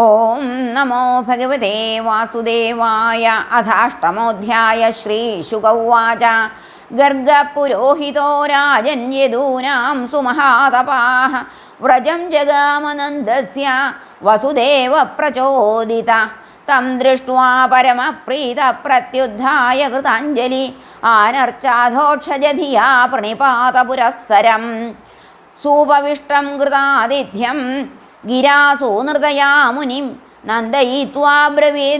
ഓം നമോ ഭഗവതേ വാസുദേവായ അഥാഷ്ടമോധ്യായ ശ്രീശുഗൗവാച ഗർഗപുരോഹിതോ രാജൻ യദൂനാം സുമഹാതപാः വ്രജം ജഗാമനന്ദസ്യ വസുദേവ പ്രചോദിത. തം ദൃഷ്ട്വാ പരമപ്രീത പ്രത്യുദ്ധായ കൃതാഞ്ജലി. ആനർച്ചാധോക്ഷജധിയാ പ്രണിപാത പുരസ്സരം സൂപവിഷ്ടം കൃതാതിഥ്യം ഗിരാസൂനൃതയാ മുനിം നന്ദയിത്വാ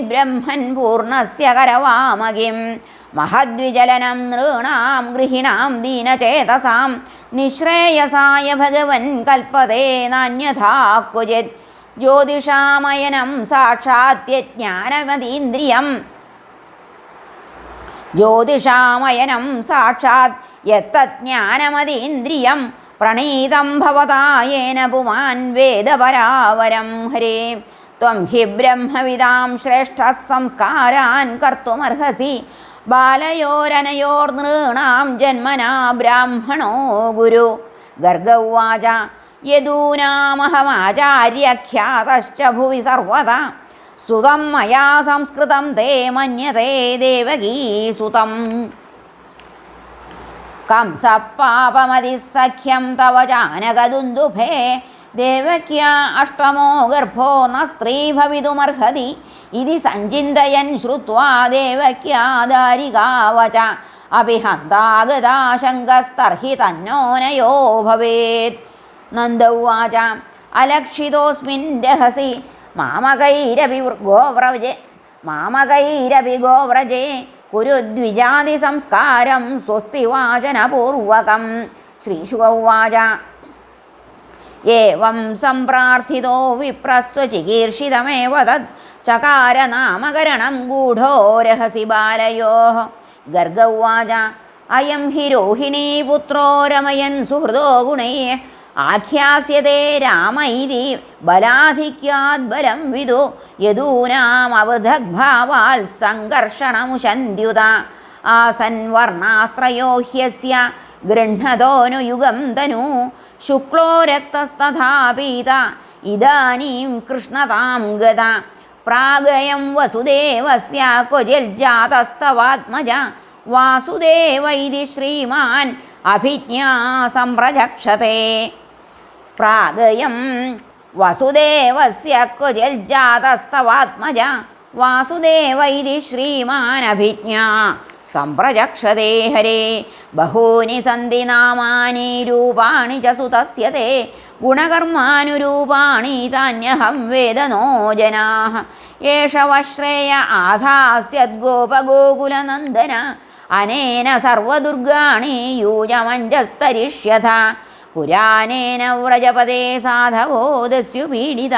ബ്രഹ്മൻ പൂർണസ്യ കരവാമകിം മഹദ്വിജലനം നൃണാം ഗൃഹിണാം ദീനചേതസാം നിശ്രേയസായ ഭഗവൻ കൽപ്പതേ നാന്യഥാ ക്വചിത് ജ്യോതിഷാമയനം സാക്ഷാത്യജ്ഞാനമതീന്ദ്രിയം ജ്യോതിഷാമയനം സാക്ഷാത് യത്തജ്ഞാനമതീന്ദ്രിയം പ്രണീതം ഭവതായേന പുമാൻ വേദപരാവരം. ഹരേ. ത്വം ഹി ബ്രഹ്മവിദാം ശ്രേഷ്ഠ സംസ്കാരാൻ കർത്തുമർഹസി. ബാലയോരനയോർനൃണാം ജന്മനാ ബ്രാഹ്മണോ ഗുരു. ഗർഗവാച യദൂനാമഹമാചാര്യഖ്യാതശ്ച ഭുവി സർവദാ. സുതം മയാ സംസ്കൃതം തേ മന്യതേ ദേവകീസുതം कंसपापमतिसख्यं तव जानकदुन्दुभे देवक्या अष्टमो गर्भो न स्त्री भवितुमर्हति इति सञ्चिन्तयन् श्रुत्वा देवक्या दारिकावच अपि हन्तागता शङ्कस्तर्हि तन्नोनयो भवेत् नन्द उवाच अलक्षितोऽस्मिन् रहसि मामकैरपि गोव्रजे मामकैरपि गोव्रजे കുരുദ്വിജാതി സംസ്കാരം സ്വസ്തി വാചനപൂർവകം ശ്രീശുക ഉവാച ഏവം സംപ്രാർത്ഥിതോ വിപ്രസ്വചികീർഷിതമേവ തത് ചകാര നാമകരണം ഗൂഢോ രഹസി ബാലയോ ഗർഗ ഉവാച അയം ഹി രോഹിണീ പുത്രോ രമയൻ സുഹൃദോ ഗുണൈ രാമൈതി രാമ ഇതി ബലാധിക്യാത് ബലം വിദു യദൂനാമവൃദ്ധഭാവാൽ സംഘർഷണമുശന്ത്യുത ആസൻ ഹ്യസ്യ ഗൃഹതോനുയുഗം തനു ശുക്ലോ രക്തസ്തഥാപീത ഇദാനീം കൃഷ്ണതാം ഗത. പ്രാഗയം വസുദേവസ്യ ക്വചിൽ ജാതസ്തവാത്മജ. വാസുദേവൈതി ശ്രീമാൻ. അഭിജ്ഞാ സംപ്രജക്ഷത്തെ പ്രാഗയം. വസുദേവസ്യ വാസുദേവ ഇതി ശ്രീമാൻ സംപ്രചക്ഷതേ ഹരേ. ബഹൂനി സന്ധി നാമാനി രൂപാണി ച സുതസ്യ ഗുണകർമാനുരൂപാണി താന്യഹം വേദനോ ജനാ ഏഷവശ്രേയ ആധാസ്യദ്ഗോപഗോകുലനന്ദന അനേന സർവദുർഗാണി യൂജമഞ്ജസ്തരിഷ്യഥ പുരാനേന വ്രജപദേ സാധവോ ദസ്യു പീഡിത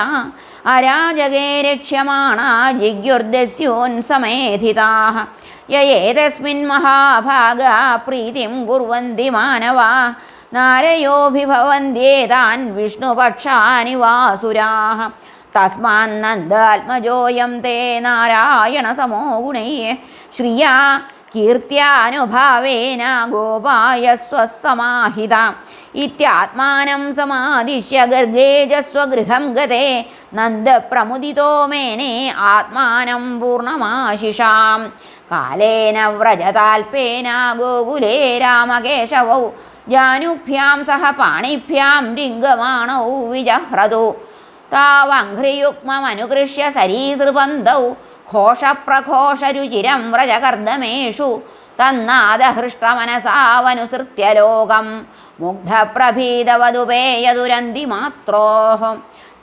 അരാജകേ രക്ഷ്യമാണ ജിഗ്യുർദസ്യോൻസമേധിതാ യേതസ്മിൻ മഹാഭാഗ പ്രീതിം കുർവന്തി മാനവാ നാരയോഭിഭവന്ത്യേതാൻ വിഷ്ണുപക്ഷാനി വാസുരാ തസ്മാന്നന്ദാത്മജോയം തേ നാരായണ സമോ ഗുണൈ. ശ്രിയാ കീർത്തിയാനുഭാവേന ഗോപായ സ്വസമാഹിത. ഇത്യാത്മാനം സമാദിശ്യ ഗർഗേജസ്വഗൃഹം സ്വഗൃഹം ഗതേ നന്ദപ്രമുദിതോ മേനെ ആത്മാനം പൂർണമാശിഷാം കാലേന വ്രജതാൽപേന ഗോകുലേ രാമകേശവൗ. ജാനുഭ്യാം സഹ പാണിഭ്യാം ലിംഗമാണൗ വിജഹ്രതു താവഘ്രിയുഗ്മമനുകൃഷ്യ സരീസൃപന്തൗ ഘോഷപ്രഘോഷരുചിരം വ്രജകർദ്ദമേഷു തന്നാദഹൃഷ്ടമനസാവനുസൃത്യ ലോകം. മുഗ്ധപ്രഭീതവതുപേയതുരന്തി മാത്രോഹം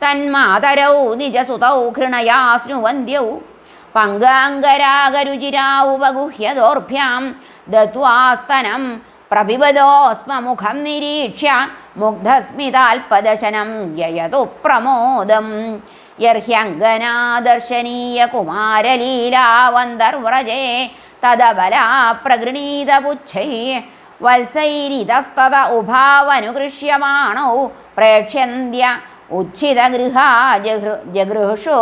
തന്മാതരൗ നിജസുതൗ ഘൃണയാസ്നുവന്ദ്യൗ പങ്കാംഗരാഗരുചിരാവുപഗുഹ്യദോർഭ്യാം ദത്വാസ്തനം പ്രഭിബദോസ്മമുഖം നിരീക്ഷ്യ. മുഗ്ധസ്മിതാൽപദശനം യയതു പ്രമോദം. യർഹ്യങ്കനാദർശനീയകുമാരലീലാവന്തർവ്രജേ തദബലാ പ്രഗൃണീതപുച്ഛൈ വത്സൈരിതസ്തത ഉഭാവനുകൃഷ്യമാണോ പ്രേക്ഷ്യന്ത്യ ഉച്ഛിതഗൃഹാ ജഗൃ ജഗൃഷോ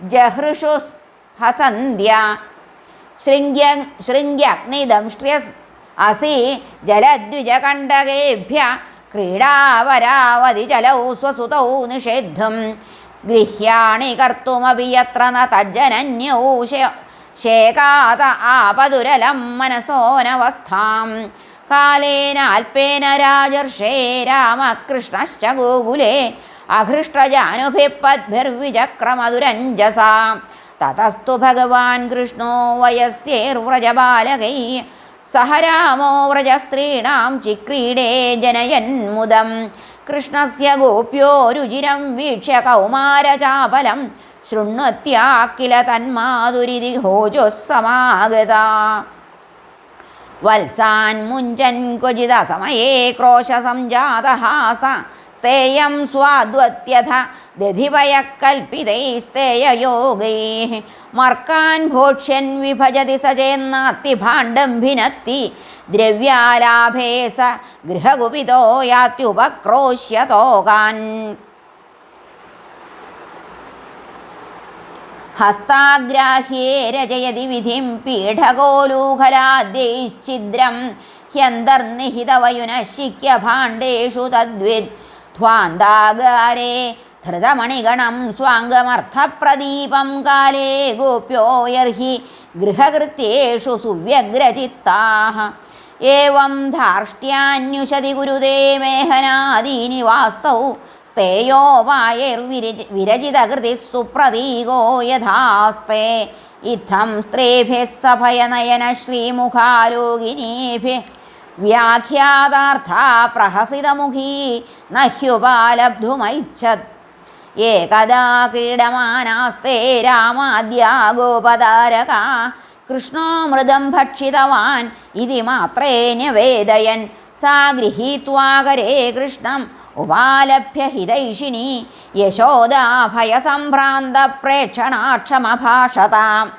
ജഹൃഷു ഹസന്ധ്യ ശൃംഗ്യ ശൃംഗ്യഗ്നിദംഷ്ട്ര്യസ് അസി ജലദ്വിജകണ്ഠകേഭ്യ ക്രീഡാവരാവതി ചലൗ സ്വസുതൗ നിഷേദ്ധം ഗൃഹ്യാണി കർത്തുമപി യത്ര ന തജ്ജനന്യൗ ആപതുരലം മനസോനവസ്ഥാം. കാലേന അല്പേന രാജർഷേ രാമകൃഷ്ണശ്ച ഗോകുലേ അഹൃഷ്ടജാനുഭിപ്പദ്ഭിർവിചക്രമധുരഞ്ജസാം തതസ്തു ഭഗവാൻ കൃഷ്ണോ വയസ്യേർവ്രജബാലകൈ സഹ രാമോ വ്രജസ്ത്രീണാം ചിക്രീഡേ ജനയന്മുദം. കൃഷ്ണസ്യ ഗോപ്യോ രുചിരം വീക്ഷ്യ കൗമാരചാപലം ശൃണ്വത്യാക്കില തന്മാതുരിതി ഹോജുസ്സമാഗതാ. വത്സാൻ മുഞ്ചൻ ക്വചിത സമയേ ക്രോശസംജാതഹാസ സ്തേയം സ്വാദ്വത്യഥ ദധിവയക്കൽപ്പിതൈസ്തേയയോഗൈ മർക്കാൻ ഭോക്ഷ്യൻ വിഭജതി സചേന്നാത്തി ഭാണ്ഡം ഭിനത്തി ദ്രവ്യാലാഭേ സ ഗൃഹകുപിതോ യാത്യുപക്രോശ്യതോകാൻ ഹസ്താഗ്രാഹ്യേ രചയതി വിധിം പീഠകോലൂഖലാദ്യൈശ്ചിദ്രം ഹ്യന്തർനിഹിതവയുനശിക്യ ഭാണ്ഡേഷു തദ്വിദ്. ധ്വാന്താകാരെ ധൃതമണിഗണം സ്വാംഗമർത്ഥപ്രദീപം കാലേ ഗോപ്യോയർഹി ഗൃഹകൃത്യേഷു സുവ്യഗ്രചിത്താ ഏവം ധാർഷ്ട്യാന്യുഷതി ഗുരുദേ മേഹനാദീനി വാസ്തൗ സ്തേയോപായൈർവിരച വിരചിതകൃതി സുപ്രതീകോ യഥാസ്തേ ഇത്തം സ്ത്രീഭിസ്സഭയനയന ശ്രീമുഖാലോകിനീഭിः വ്യാഖ്യാതാർത്ഥ പ്രഹസിതമുഖീ നഹ്യുപാലബ്ധുമൈച്ഛത് ഏകദാ കീടമാനാസ്തേ രാമാദ്യാ ഗോപതാരക. കൃഷ്ണോ മൃതം ഭക്ഷിതവാൻ ഇതി മാത്രേ ന്യവേദയൻ. സാ ഗൃഹീത്വാകരേ കൃഷ്ണം ഉപാലഭ്യ ഹിതൈഷിണി. യശോദാഭയസംഭ്രാന്ത പ്രേക്ഷണാക്ഷമഭാഷതാം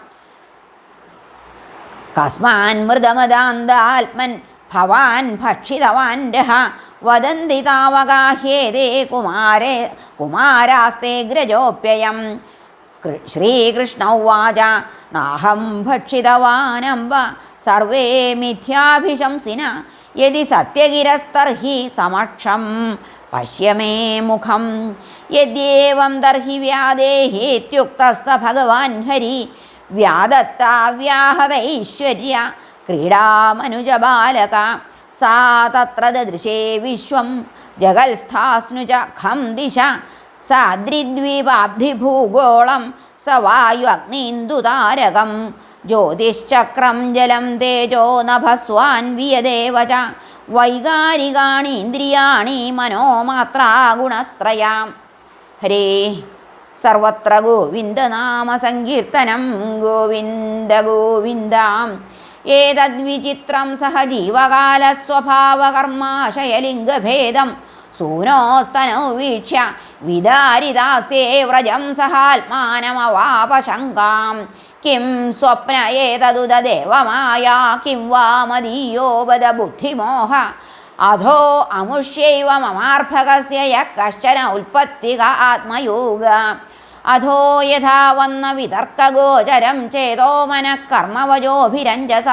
കസ്മാൻ മൃതമദാന്താത്മൻ ഭവാൻ ഭക്ഷിതവാൻ രഹ. വദന്തി താവകാഹ്യേതേ കുമാരേ കുമാരാസ്തേ ഗ്രജോപ്യയം. ശ്രീകൃഷ്ണ ഉവാച നാഹം ഭക്ഷിതവാനംബ സർവേ മിഥ്യാഭിശംസിന. യതി സത്യഗിരസ്തർഹി സമക്ഷം പശ്യ മേ മുഖം. യദ്യേവം തർഹി വ്യാദേഹേത്യുക്ത സ ഭഗവാൻ ഹരി. വ്യാദത്താവ്യാഹതൈശ്വര്യ ക്രീഡാമനുജബാലക സാ തത്ര ദൃശേ വിശ്വം ജഗൽസ്ഥാസ്നു ച ഖം ദിശ സാദ്രിദ്വീപാബ്ധിഭൂഗോളം സ വായു അഗ്നീന്ദുതാരകം ജ്യോതിശ്ചക്രം ജലം തേജോ നഭസ്വാൻവിയദേവ ച വൈകാരികാണി ഇന്ദ്രിയാണി മനോമാത്രാ ഗുണസ്ത്രയാം। ഹരേ സർവത്ര ഗോവിന്ദനാമസങ്കീർത്തനം ഗോവിന്ദ ഗോവിന്ദാം। ഏതദ്വിചിത്രം സഹ ജീവകാലസ്വഭാവകർമാശയലിംഗഭേദം. സൂനോസ്തനൗ വീക്ഷ്യ വിദാരിദാസ്യേ വ്രജം സഹാത്മാനമവാപശങ്കാം. കിം സ്വപ്ന ഏതദുദേവമായ കിം വാ മദീയോ വദ ബുദ്ധിമോഹ. അധോ അമുഷ്യൈവ മമാർഭകസ്യ കശ്ചന ഉൽപ്പത്തിക ആത്മയോഗ. അധോ യഥാ വന്ന വിതർക്കഗോചരം ചേതോ മനഃകർമ്മവജോഭിരഞ്ജസ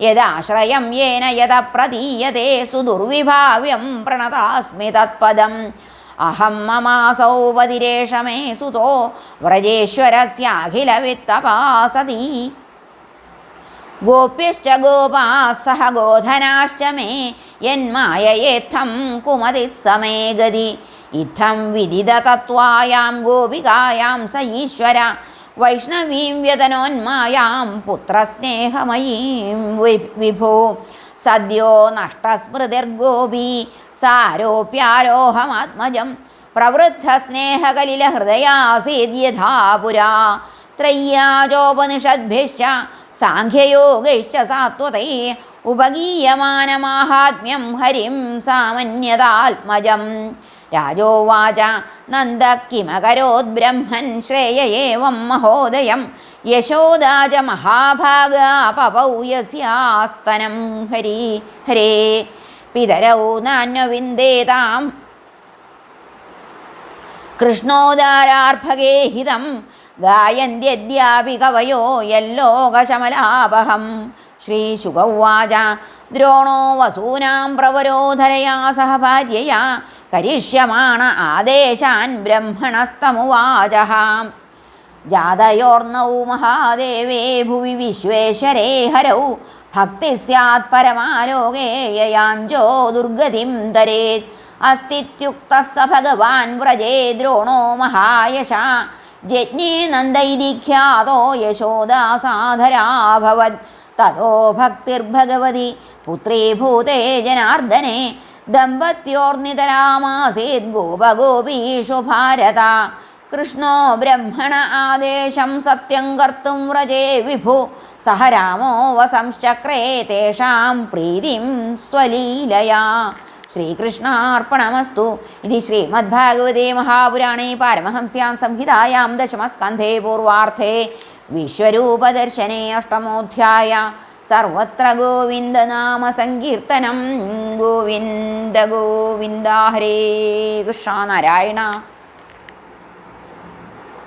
യദാശ്രയം യേന യത പ്രതീയത്തെ സുദുർവിഭാവ്യം പ്രണതാസ്മി തത്പദം. അഹം മമാസൗ പതിരേഷ മേ സുതോ വ്രജേശ്വരസ്യാഖിലവിത്തപാസതി. ഗോപ്യശ്ച ഗോപാ സഹ ഗോധനാശ്ച മേ യന്മായയേത്ഥം കുമതി സമേ ഗതി ഇത്തം വിദിതതത്വായാം ഗോപികായാം സ ഈശ്വര. വൈഷ്ണവീം വ്യതനോന്മായാം പുത്രസ്നേഹമയീം വിഭോ. സദ്യോ നഷ്ടസ്മൃതിർഗോപി സാരോപ്യാരോഹമാത്മജം പ്രവൃദ്ധസ്നേഹകലിലഹൃദയാസീദ്യഥാ പുരാ. ത്രയ്യാചോപനിഷദ്ഭിശ്ച സാഖ്യയോഗൈശ്ച സാത്വതൈ ഉപഗീയമാനമാഹാത്മ്യം ഹരിം സാമന്യതാത്മജം. രാജോവാച നന്ദ കിമകരോദ്ബ്രഹ്മൻ ശ്രേയേവം മഹോദയം. യശോദാച മഹാഭാഗാ പപൗ യസ്യാസ്തനം. ഹരി ഹരേ. പിതരൗ നാന്യവിന്ദേതാം കൃഷ്ണോദാരാർഭകേ ഹിതം. ഗായന്ത്യദ്യാപി കവയോ യല്ലോകശമലാപഹം ശ്രീശുഗൗവാച ദ്രോണോ വസൂനാം പ്രവരോധരയാ സഹ ഭാര്യയാ കരിഷ്യമാണ ആദേശാൻ ബ്രഹ്മണസ്തമുവാച ജാതയോർണൗ മഹാദേവേ ഭുവി വിശ്വേശ്വരേ ഹരൗ. ഭക്തി സ്യാത് പരമാലോകേ യയാഞ്ചോ ദുർഗതിം തരേത് അസ്തിത്യുക്ത സ ഭഗവാൻ വ്രജേ ദ്രോണോ മഹായശ. ജജ്ഞേ നന്ദൈതി ഖ്യാതോ യശോദാസാധരാഭവത് തതോ ഭക്തിർഭഗവതി പുത്രീഭൂതേ ജനാർദ്ദനെ. ദമ്പത്യോർനിതരാമാസീത് ഭൂപഗോപീഷു ഭാരത. കൃഷ്ണോ ബ്രഹ്മണ ആദേശം സത്യം കർത്തും വ്രജേ വിഭു. സഹ രാമോ വസംശക്രേ തേഷാം പ്രീതിം സ്വലീലയാ. ശ്രീകൃഷ്ണാർപ്പണമസ്തു. ഇതി ശ്രീമദ്ഭാഗവതേ മഹാപുരാണേ പാരമഹംസ്യാം സംഹിതായാം ദശമസ്കന്ധേ പൂർവാർത്ഥേ. വിശ്വരൂപദർശനേ അഷ്ടമോധ്യായ. സർവത്ര ഗോവിന്ദനാമ സങ്കീർത്തനം. ഗോവിന്ദ ഗോവിന്ദ ഹരേ കൃഷ്ണ നാരായണ.